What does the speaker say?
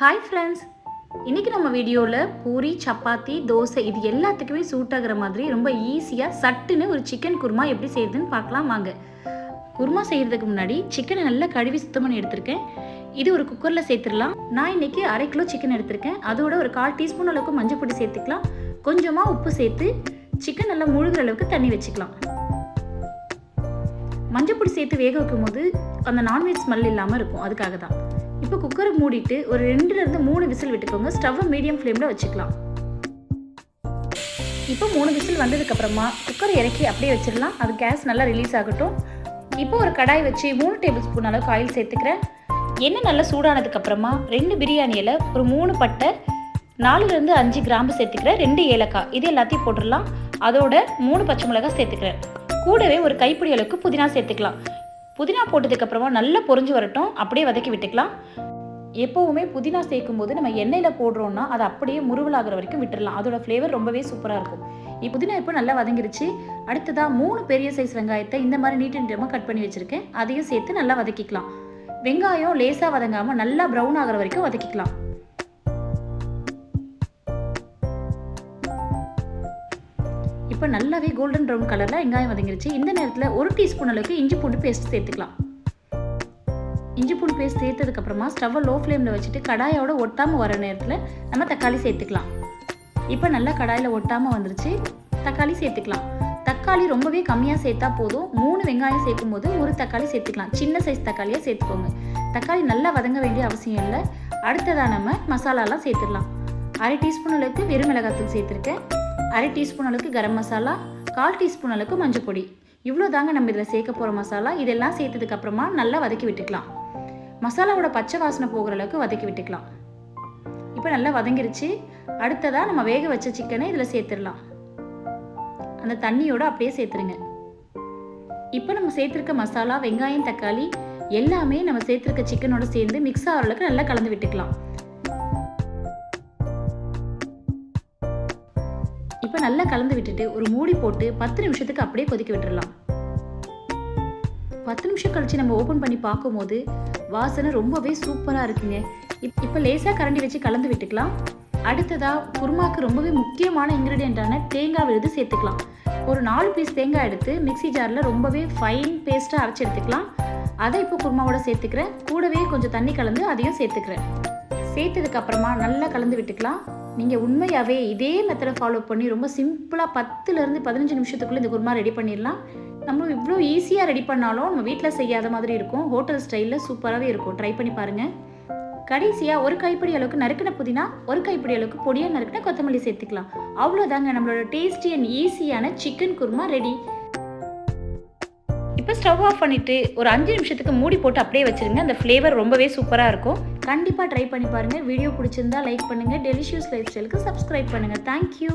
Hi friends இன்றைக்கி நம்ம வீடியோவில் பூரி சப்பாத்தி தோசை இது எல்லாத்துக்குமே சூட் ஆகிற மாதிரி ரொம்ப ஈஸியாக சட்டுன்னு ஒரு சிக்கன் குருமா எப்படி செய்யுதுன்னு பார்க்கலாம் வாங்க. குருமா செய்கிறதுக்கு முன்னாடி சிக்கனை நல்லா கழுவி சுத்தம் பண்ணி எடுத்திருக்கேன். இது ஒரு குக்கரில் சேர்த்துடலாம். நான் இன்னைக்கு அரை கிலோ சிக்கன் எடுத்திருக்கேன். அதோட ஒரு கால் டீஸ்பூன் அளவுக்கு மஞ்சள் பொடி சேர்த்துக்கலாம். கொஞ்சமாக உப்பு சேர்த்து சிக்கன் நல்லா முழுகிற அளவுக்கு தண்ணி வச்சுக்கலாம். மஞ்சள் பொடி சேர்த்து வேக வைக்கும் போது அந்த நான்வெஜ் ஸ்மெல் இல்லாமல் இருக்கும். அதுக்காக தான் இப்போ குக்கரை மூடிட்டு ஒரு ரெண்டுலேருந்து மூணு விசில் விட்டுக்கோங்க. ஸ்டவ்வை மீடியம் ஃப்ளேமில் வச்சுக்கலாம். இப்போ மூணு விசில் வந்ததுக்கப்புறமா குக்கரை இறக்கி அப்படியே வச்சிடலாம். அது கேஸ் நல்லா ரிலீஸ் ஆகட்டும். இப்போ ஒரு கடாய் வச்சு மூணு டேபிள் ஸ்பூன் அளவுக்கு ஆயில் சேர்த்துக்கிறேன். எண்ணெய் நல்லா சூடானதுக்கப்புறமா ரெண்டு பிரியாணியில் ஒரு மூணு பட்டை நாலுலேருந்து அஞ்சு கிராம்பு சேர்த்துக்கிறேன். ரெண்டு ஏலக்காய். இது எல்லாத்தையும் போட்டுடலாம். அதோட மூணு பச்சை மிளகாய் சேர்த்துக்கிறேன். கூடவே ஒரு கைப்பிடி அளவுக்கு புதினா சேர்த்துக்கலாம். புதினா போட்டதுக்கப்புறமா நல்லா பொறிஞ்சு வரட்டும் அப்படியே வதக்கி விட்டுக்கலாம். எப்போவுமே புதினா சேர்க்கும் போது நம்ம எண்ணெயில் போடுறோம்னா அது அப்படியே முருவலாகிற வரைக்கும் விட்டுடலாம் அதோட ஃப்ளேவர் ரொம்பவே சூப்பராக இருக்கும். இப்போ புதினா இப்போ நல்லா வதங்கிருச்சு. அடுத்ததாக மூணு பெரிய சைஸ் வெங்காயத்தை இந்த மாதிரி நீட்டு நீட்டமாக கட் பண்ணி வச்சுருக்கேன். அதையும் சேர்த்து நல்லா வதக்கிக்கலாம். வெங்காயம் லேசாக வதங்காமல் நல்லா ப்ரௌன் ஆகிற வரைக்கும் வதக்கிக்கலாம். இப்போ நல்லாவே கோல்டன் ப்ரௌன் கலரில் வெங்காயம் வதங்கிருச்சு. இந்த நேரத்தில் ஒரு டீஸ்பூன் அளவுக்கு இஞ்சி பூண்டு பேஸ்ட் சேர்த்துக்கலாம். இஞ்சி பூண்டு பேஸ்ட் சேர்த்ததுக்கப்புறமா ஸ்டவ்வை லோ ஃப்ளேமில் வச்சுட்டு கடாயோட ஒட்டாமல் வர நேரத்தில் நம்ம தக்காளி சேர்த்துக்கலாம். இப்போ நல்லா கடாயில் ஒட்டாமல் வந்துருச்சு. தக்காளி சேர்த்துக்கலாம். தக்காளி ரொம்பவே கம்மியாக சேர்த்தா போதும். மூணு வெங்காயம் சேர்க்கும் போது ஒரு தக்காளி சேர்த்துக்கலாம். சின்ன சைஸ் தக்காளியாக சேர்த்துக்கோங்க. தக்காளி நல்லா வதங்க வேண்டிய அவசியம் இல்லை. அடுத்ததாக நம்ம மசாலாலாம் சேர்த்துடலாம். அரை டீஸ்பூன் அளவுக்கு வெறும் மிளகாத்தூள் சேர்த்துருக்கேன். அரை டீஸ்பூன் அளவுக்கு கரம் மசாலா கால் டீஸ்பூன் அளவுக்கு மஞ்சள் பொடி. இவ்வளோ தாங்க நம்ம இதில் சேர்க்க போகிற மசாலா. இதெல்லாம் சேர்த்ததுக்கு அப்புறமா நல்லா வதக்கி விட்டுக்கலாம். மசாலாவோட பச்சை வாசனை போகிற அளவுக்கு வதக்கி விட்டுக்கலாம். இப்போ நல்லா வதங்கிருச்சு. அடுத்ததாக நம்ம வேக வச்ச சிக்கனை இதில் சேர்த்துடலாம். அந்த தண்ணியோட அப்படியே சேர்த்துருங்க. இப்போ நம்ம சேர்த்துருக்க மசாலா வெங்காயம் தக்காளி எல்லாமே நம்ம சேர்த்துருக்க சிக்கனோட சேர்ந்து மிக்ஸ் ஆகிற அளவுக்கு நல்லா கலந்து விட்டுக்கலாம். இப்போ நல்லா கலந்து விட்டுட்டு ஒரு மூடி போட்டு பத்து நிமிஷத்துக்கு அப்படியே கொதிக்க விட்டுடலாம் பத்து நிமிஷம் கழிச்சு நம்ம ஓப்பன் பண்ணி பார்க்கும்போது வாசனை ரொம்பவே சூப்பராக இருக்குங்க. இப் இப்போ லேசாக கரண்டி வச்சு கலந்து விட்டுக்கலாம். அடுத்ததாக குருமாக்கு ரொம்பவே முக்கியமான இன்க்ரீடியண்ட்டான தேங்காய் விழுது சேர்த்துக்கலாம். ஒரு நாலு பீஸ் தேங்காய் எடுத்து மிக்ஸி ஜாரில் ரொம்பவே ஃபைன் பேஸ்ட்டாக அரைச்சி எடுத்துக்கலாம். அதை இப்போ குருமாவோட சேர்த்துக்கிறேன். கூடவே கொஞ்சம் தண்ணி கலந்து அதையும் சேர்த்துக்கிறேன். சேர்த்ததுக்கு அப்புறமா நல்லா கலந்து விட்டுக்கலாம். நீங்கள் உண்மையாகவே இதே மெத்தடை ஃபாலோ பண்ணி ரொம்ப சிம்பிளாக பத்துலேருந்து பதினஞ்சு நிமிஷத்துக்குள்ளே இந்த குருமா ரெடி பண்ணிடலாம். நம்ம இவ்வளோ ஈஸியாக ரெடி பண்ணாலும் நம்ம வீட்டில் செய்யாத மாதிரி இருக்கும். ஹோட்டல் ஸ்டைலில் சூப்பராகவே இருக்கும். ட்ரை பண்ணி பாருங்கள் கடைசியாக ஒரு கைப்பிடி அளவுக்கு நறுக்கின புதினா ஒரு கைப்பிடி அளவுக்கு பொடியாக நறுக்கின கொத்தமல்லி சேர்த்துக்கலாம். அவ்வளோதாங்க நம்மளோட டேஸ்டி அண்ட் ஈஸியான சிக்கன் குருமா ரெடி இப்போ ஸ்டவ் ஆஃப் பண்ணிவிட்டு ஒரு அஞ்சு நிமிஷத்துக்கு மூடி போட்டு அப்படியே வச்சுருங்க. அந்த ஃப்ளேவர் ரொம்பவே சூப்பராக இருக்கும். கண்டிப்பாக ட்ரை பண்ணி பாருங்கள் வீடியோ பிடிச்சிருந்தா லைக் பண்ணுங்கள் டெலிஷியஸ் லைஃப் ஸ்டைலுக்கு சப்ஸ்கிரைப் பண்ணுங்கள் தேங்க்யூ